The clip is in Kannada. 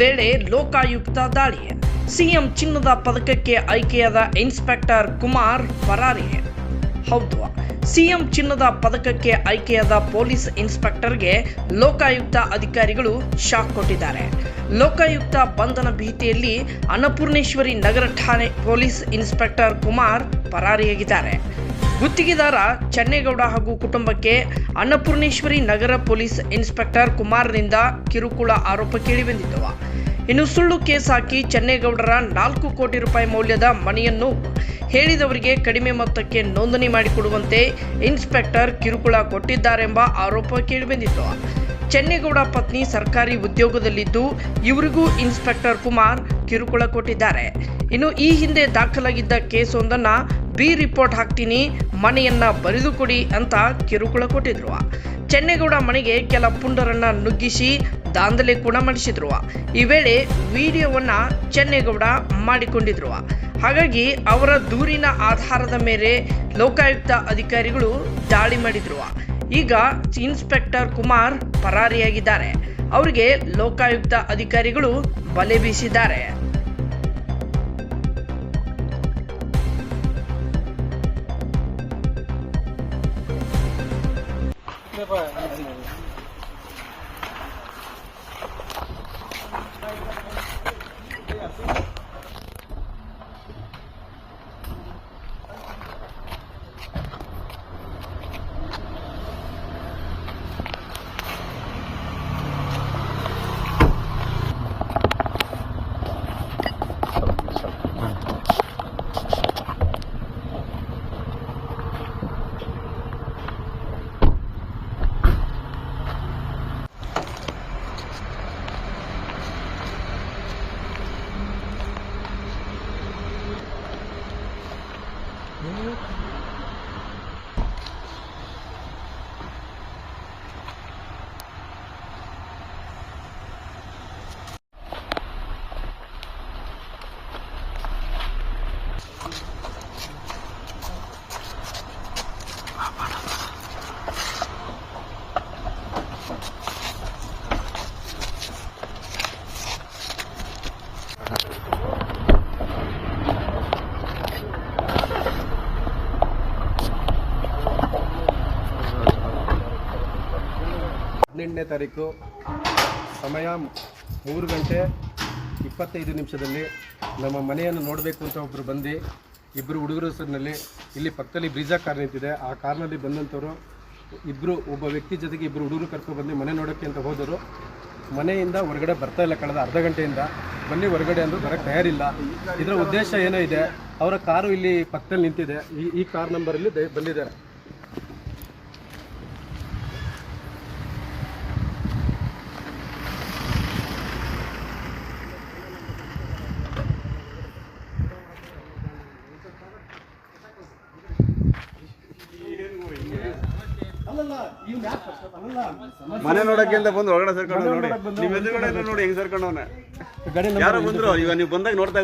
ವೇಳೆ ಲೋಕಾಯುಕ್ತ ದಾಳಿ. ಸಿಎಂ ಚಿನ್ನದ ಪದಕಕ್ಕೆ ಆಯ್ಕೆಯಾದ ಇನ್ಸ್ಪೆಕ್ಟರ್ ಕುಮಾರ್ ಪರಾರಿ. ಹೌದು, ಸಿಎಂ ಚಿನ್ನದ ಪದಕಕ್ಕೆ ಆಯ್ಕೆಯಾದ ಪೊಲೀಸ್ ಇನ್ಸ್ಪೆಕ್ಟರ್ಗೆ ಲೋಕಾಯುಕ್ತ ಅಧಿಕಾರಿಗಳು ಶಾಕ್ ಕೊಟ್ಟಿದ್ದಾರೆ. ಲೋಕಾಯುಕ್ತ ಬಂಧನ ಭೀತಿಯಲ್ಲಿ ಅನ್ನಪೂರ್ಣೇಶ್ವರಿ ನಗರ ಠಾಣೆ ಪೊಲೀಸ್ ಇನ್ಸ್ಪೆಕ್ಟರ್ ಕುಮಾರ್ ಪರಾರಿಯಾಗಿದ್ದಾರೆ. ಗುತ್ತಿಗೆದಾರ ಚನ್ನೇಗೌಡ ಹಾಗೂ ಕುಟುಂಬಕ್ಕೆ ಅನ್ನಪೂರ್ಣೇಶ್ವರಿ ನಗರ ಪೊಲೀಸ್ ಇನ್ಸ್ಪೆಕ್ಟರ್ ಕುಮಾರ್ನಿಂದ ಕಿರುಕುಳ ಆರೋಪ ಕೇಳಿಬಂದಿದ್ದವು. ಇನ್ನು ಸುಳ್ಳು ಕೇಸ್ ಹಾಕಿ ಚನ್ನೇಗೌಡರ ನಾಲ್ಕು ಕೋಟಿ ರೂಪಾಯಿ ಮೌಲ್ಯದ ಮನೆಯನ್ನು ಹೇಳಿದವರಿಗೆ ಕಡಿಮೆ ಮೊತ್ತಕ್ಕೆ ನೋಂದಣಿ ಮಾಡಿಕೊಡುವಂತೆ ಇನ್ಸ್ಪೆಕ್ಟರ್ ಕಿರುಕುಳ ಕೊಟ್ಟಿದ್ದಾರೆಂಬ ಆರೋಪ ಕೇಳಿಬಂದಿತ್ತು ಚನ್ನೇಗೌಡ ಪತ್ನಿ ಸರ್ಕಾರಿ ಉದ್ಯೋಗದಲ್ಲಿದ್ದು ಇವರಿಗೂ ಇನ್ಸ್ಪೆಕ್ಟರ್ ಕುಮಾರ್ ಕಿರುಕುಳ ಕೊಟ್ಟಿದ್ದಾರೆ. ಇನ್ನು ಈ ಹಿಂದೆ ದಾಖಲಾಗಿದ್ದ ಕೇಸ್ ಒಂದನ್ನ ಬಿ ರಿಪೋರ್ಟ್ ಹಾಕ್ತೀನಿ, ಮನೆಯನ್ನ ಬರೆದು ಕೊಡಿ ಅಂತ ಕಿರುಕುಳ ಕೊಟ್ಟಿದ್ರು. ಚೆನ್ನೇಗೌಡ ಮನೆಗೆ ಕೆಲ ಪುಂಡರನ್ನ ನುಗ್ಗಿಸಿ ದಾಂಧಲೆ ಕೂಡ ಮಾಡಿಸಿದ್ರು. ಈ ವೇಳೆ ವಿಡಿಯೋವನ್ನ ಚೆನ್ನೇಗೌಡ ಮಾಡಿಕೊಂಡಿದ್ರು. ಹಾಗಾಗಿ ಅವರ ದೂರಿನ ಆಧಾರದ ಮೇಲೆ ಲೋಕಾಯುಕ್ತ ಅಧಿಕಾರಿಗಳು ದಾಳಿ ಮಾಡಿದ್ರು. ಈಗ ಇನ್ಸ್ಪೆಕ್ಟರ್ ಕುಮಾರ್ ಪರಾರಿಯಾಗಿದ್ದಾರೆ. ಅವರಿಗೆ ಲೋಕಾಯುಕ್ತ ಅಧಿಕಾರಿಗಳು ಬಲೆ ಬೀಸಿದ್ದಾರೆ. 一会儿。Yeah. ಹದಿನೆಂಟನೇ ತಾರೀಕು ಸಮಯ ಮೂರು ಗಂಟೆ ಇಪ್ಪತ್ತೈದು ನಿಮಿಷದಲ್ಲಿ ನಮ್ಮ ಮನೆಯನ್ನು ನೋಡಬೇಕು ಅಂತ ಒಬ್ಬರು ಬಂದು ಇಬ್ಬರು ಹುಡುಗರ ಹೆಸರಿನಲ್ಲಿ ಇಲ್ಲಿ ಪಕ್ಕದಲ್ಲಿ ಬ್ರೀಜಾ ಕಾರ್ ನಿಂತಿದೆ. ಆ ಕಾರ್ನಲ್ಲಿ ಬಂದಂಥವ್ರು ಇಬ್ಬರು ಒಬ್ಬ ವ್ಯಕ್ತಿ ಜೊತೆಗೆ ಇಬ್ಬರು ಹುಡುಗರು ಕರ್ಕೊಂಡು ಬಂದು ಮನೆ ನೋಡೋಕ್ಕೆ ಅಂತ ಹೋದರು. ಮನೆಯಿಂದ ಹೊರಗಡೆ ಬರ್ತಾ ಇಲ್ಲ ಕಳೆದ ಅರ್ಧ ಗಂಟೆಯಿಂದ. ಬನ್ನಿ ಹೊರಗಡೆ ಅಂದರೂ ಬರೋಕ್ಕೆ ತಯಾರಿಲ್ಲ. ಇದರ ಉದ್ದೇಶ ಏನೋ ಇದೆ. ಅವರ ಕಾರು ಇಲ್ಲಿ ಪಕ್ಕದಲ್ಲಿ ನಿಂತಿದೆ. ಈ ಈ ಕಾರ್ ನಂಬರಲ್ಲಿ ಬಂದಿದ್ದಾರೆ. ಮನೆ ನೋಡಕ್ಕೆ ಅಂತ ಬಂದು ಹೊರಗಡೆ ಸೇರ್ಕೊಂಡು ನೋಡಿ. ನೀವು ಎದುರುಗಡೆ ಎಲ್ಲ ನೋಡಿ ಹೆಂಗ್ ಸೇರ್ಕೊಂಡವನೆ. ಯಾರು ಯಾರೋ ಬಂದ್ರು ಇವಾಗ ನೀವು ಬಂದಾಗ ನೋಡ್ತಾ